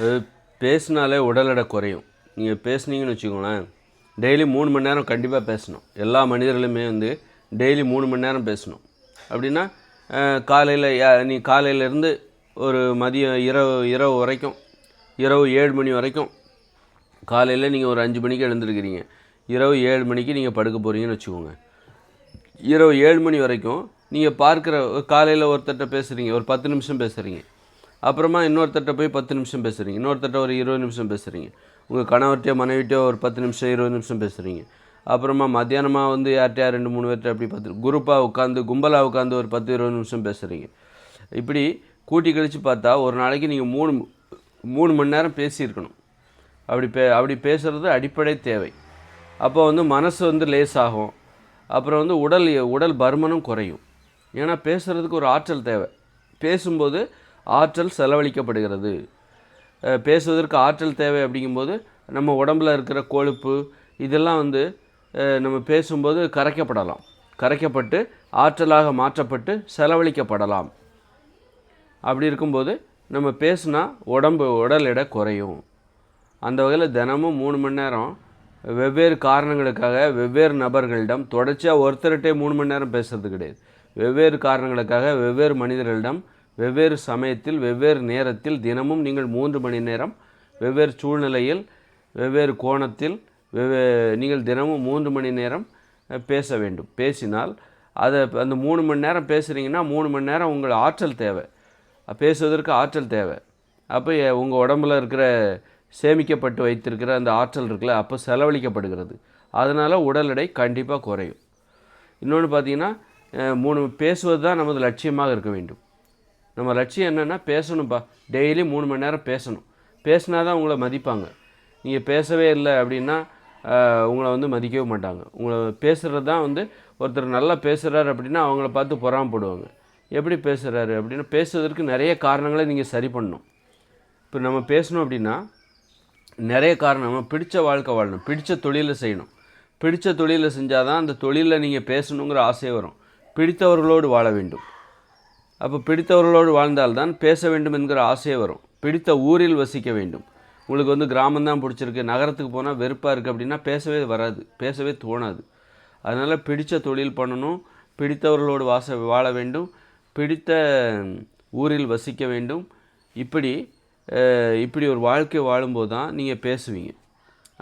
அது பேசினாலே உடல் எடை குறையும். நீங்கள் பேசுனீங்கன்னு வச்சுக்கோங்களேன் டெய்லி மூணு மணி நேரம் கண்டிப்பாக பேசணும். எல்லா மனிதர்களுமே வந்து டெய்லி மூணு மணி நேரம் பேசணும். அப்படின்னா காலையில் நீ காலையிலேருந்து ஒரு மதியம் இரவு இரவு வரைக்கும் இரவு ஏழு மணி வரைக்கும் காலையில் நீங்கள் ஒரு அஞ்சு மணிக்கு எழுந்திருக்கிறீங்க. இரவு ஏழு மணிக்கு நீங்கள் படுக்க போகிறீங்கன்னு வச்சுக்கோங்க. இரவு ஏழு மணி வரைக்கும் நீங்கள் பார்க்குற காலையில் ஒருத்தர்கிட்ட பேசுகிறீங்க ஒரு பத்து நிமிஷம் பேசுகிறீங்க அப்புறமா இன்னொருத்தர்கிட்ட போய் பத்து நிமிஷம் பேசுகிறீங்க இன்னொருத்தர்கிட்ட ஒரு இருபது நிமிஷம் பேசுகிறீங்க உங்கள் கணவர்கிட்டயோ மனைவிட்டையோ ஒரு பத்து நிமிஷம் இருபது நிமிஷம் பேசுகிறீங்க அப்புறமா மத்தியானமாக வந்து யார்கிட்டயா ரெண்டு மூணு பேர்கிட்ட அப்படி பத்து குரூப்பாக உட்காந்து கும்பலாக உட்காந்து ஒரு பத்து இருபது நிமிஷம் பேசுகிறீங்க இப்படி கூட்டி கழித்து பார்த்தா ஒரு நாளைக்கு நீங்கள் மூணு மூணு மணி நேரம் பேசியிருக்கணும். அப்படி பே அப்படி பேசுகிறது அடிப்படை தேவை. அப்போ வந்து மனசு வந்து லேஸ் ஆகும் அப்புறம் வந்து உடல் உடல் பருமனும் குறையும். ஏன்னா பேசுகிறதுக்கு ஒரு ஆற்றல் தேவை. பேசும்போது ஆற்றல் செலவழிக்கப்படுகிறது. பேசுவதற்கு ஆற்றல் தேவை அப்படிங்கும்போது நம்ம உடம்புல இருக்கிற கொழுப்பு இதெல்லாம் வந்து நம்ம பேசும்போது கரைக்கப்படலாம். கரைக்கப்பட்டு ஆற்றலாக மாற்றப்பட்டு செலவழிக்கப்படலாம். அப்படி இருக்கும்போது நம்ம பேசுனா உடம்பு உடல் எடை குறையும். அந்த வகையில் தினமும் மூணு மணி நேரம் வெவ்வேறு காரணங்களுக்காக வெவ்வேறு நபர்களிடம் தொடர்ச்சியாக ஒருத்தர்கிட்டே மூணு மணி நேரம் பேசுறது கிடையாது. வெவ்வேறு காரணங்களுக்காக வெவ்வேறு மனிதர்களிடம் வெவ்வேறு சமயத்தில் வெவ்வேறு நேரத்தில் தினமும் நீங்கள் மூன்று மணி நேரம் வெவ்வேறு சூழ்நிலையில் வெவ்வேறு கோணத்தில் வெவ்வே நீங்கள் தினமும் மூன்று மணி நேரம் பேச வேண்டும். பேசினால் அதை அந்த மூணு மணி நேரம் பேசுகிறீங்கன்னா மூணு மணி நேரம் உங்கள் ஆற்றல் தேவை. பேசுவதற்கு ஆற்றல் தேவை. அப்போ உங்கள் உடம்புல இருக்கிற சேமிக்கப்பட்டு வைத்திருக்கிற அந்த ஆற்றல் இருக்குல்ல அப்போ செலவழிக்கப்படுகிறது. அதனால் உடல் எடை கண்டிப்பாக குறையும். இன்னொன்று பார்த்தீங்கன்னா மூணு பேசுவது தான் நமது லட்சியமாக இருக்க வேண்டும். நம்ம லட்சியம் என்னென்னா பேசணும்ப்பா டெய்லி மூணு மணி நேரம் பேசணும். பேசினா தான் உங்களை மதிப்பாங்க. நீங்கள் பேசவே இல்லை அப்படின்னா உங்களை வந்து மதிக்கவே மாட்டாங்க. உங்களை பேசுகிறது தான் வந்து ஒருத்தர் நல்லா பேசுகிறாரு அப்படின்னா அவங்கள பார்த்து பொறாமப்படுவாங்க. எப்படி பேசுகிறாரு அப்படின்னா பேசுவதற்கு நிறைய காரணங்களை நீங்கள் சரி பண்ணணும். இப்போ நம்ம பேசணும் அப்படின்னா நிறைய காரணம். நம்ம பிடிச்ச வாழ்க்கை வாழணும். பிடிச்ச தொழிலை செய்யணும். பிடிச்ச தொழிலை செஞ்சால் தான் அந்த தொழிலில் நீங்கள் பேசணுங்கிற ஆசை வரும். பிடித்தவர்களோடு வாழ வேண்டும். அப்போ பிடித்தவர்களோடு வாழ்ந்தால்தான் பேச வேண்டும் என்கிற ஆசையே வரும். பிடித்த ஊரில் வசிக்க வேண்டும். உங்களுக்கு வந்து கிராமம்தான் பிடிச்சிருக்கு நகரத்துக்கு போனால் வெறுப்பாக இருக்குது அப்படின்னா பேசவே வராது பேசவே தோணாது. அதனால் பிடித்த தொழில் பண்ணணும் பிடித்தவர்களோடு வாச வாழ வேண்டும் பிடித்த ஊரில் வசிக்க வேண்டும். இப்படி இப்படி ஒரு வாழ்க்கை வாழும்போது தான் நீங்கள் பேசுவீங்க.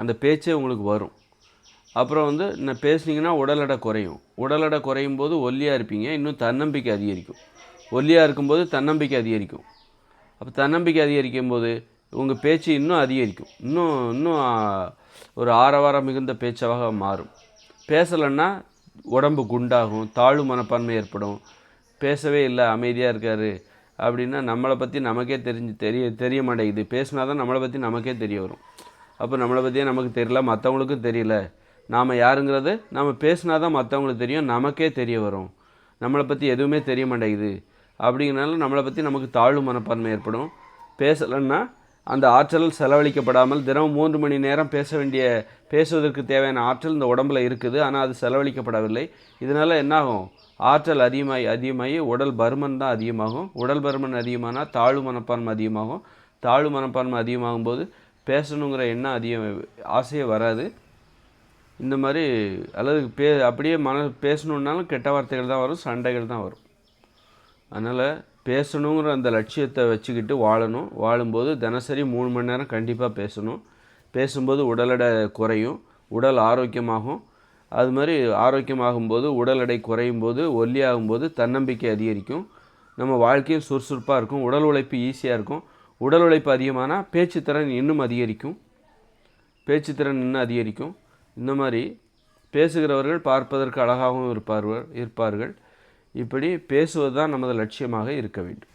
அந்த பேச்சே உங்களுக்கு வரும். அப்புறம் வந்து நான் பேசுனீங்கன்னா உடல் எடை குறையும். உடல் எடை குறையும் போது ஒல்லியாக இருப்பீங்க இன்னும் தன்னம்பிக்கை அதிகரிக்கும். ஒல்லியாக இருக்கும்போது தன்னம்பிக்கை அதிகரிக்கும். அப்போ தன்னம்பிக்கை அதிகரிக்கும் போது உங்கள் பேச்சு இன்னும் அதிகரிக்கும். இன்னும் இன்னும் ஒரு ஆரவாரம் மிகுந்த பேச்சாக மாறும். பேசலைன்னா உடம்பு குண்டாகும் தாழ்வு மனப்பான்மை ஏற்படும். பேசவே இல்லை அமைதியாக இருக்கார் அப்படின்னா நம்மளை பற்றி நமக்கே தெரிஞ்சு தெரிய தெரிய மாட்டேங்குது. பேசினா தான் நம்மளை பற்றி நமக்கே தெரிய வரும். அப்போ நம்மளை பற்றியே நமக்கு தெரியல மற்றவங்களுக்கும் தெரியல. நாம் யாருங்கிறது நம்ம பேசினா தான் மற்றவங்களுக்கு தெரியும் நமக்கே தெரிய வரும். நம்மளை பற்றி எதுவுமே தெரிய மாட்டேங்குது. அப்படிங்கிறனால நம்மளை பற்றி நமக்கு தாழ்வு மனப்பான்மை ஏற்படும். பேசலைன்னா அந்த ஆற்றல் செலவழிக்கப்படாமல் தினமும் மூன்று மணி நேரம் பேச வேண்டிய பேசுவதற்கு தேவையான ஆற்றல் இந்த உடம்புல இருக்குது. ஆனால் அது செலவழிக்கப்படவில்லை. இதனால் என்னாகும்? ஆற்றல் அதிகமாகி அதிகமாகி உடல் பருமன் தான் அதிகமாகும். உடல் பருமன் அதிகமானால் தாழ்வு மனப்பான்மை அதிகமாகும். தாழ்வு மனப்பான்மை அதிகமாகும் போது பேசணுங்கிற எண்ணம் அதிகம் ஆசையே வராது. இந்த மாதிரி அல்லது பே அப்படியே மன பேசணுன்னாலும் கெட்ட வார்த்தைகள் தான் வரும் சண்டைகள் தான் வரும். அதனால் பேசணுங்கிற அந்த லட்சியத்தை வச்சுக்கிட்டு வாழணும். வாழும்போது தினசரி மூணு மணி நேரம் கண்டிப்பாக பேசணும். பேசும்போது உடல் எடை குறையும். உடல் ஆரோக்கியமாகும். அது மாதிரி ஆரோக்கியமாகும்போது உடல் எடை குறையும் போது ஒல்லியாகும்போது தன்னம்பிக்கை அதிகரிக்கும். நம்ம வாழ்க்கையும் சுறுசுறுப்பாக இருக்கும். உடல் உழைப்பு ஈஸியாக இருக்கும். உடல் உழைப்பு அதிகமானால் பேச்சுத்திறன் இன்னும் அதிகரிக்கும். பேச்சுத்திறன் இன்னும் அதிகரிக்கும். இந்த மாதிரி பேசுகிறவர்கள் பார்ப்பதற்கு அழகாகவும் இருப்பார்கள் இருப்பார்கள். இப்படி பேசுவது தான் நமது லட்சியமாக இருக்க வேண்டும்.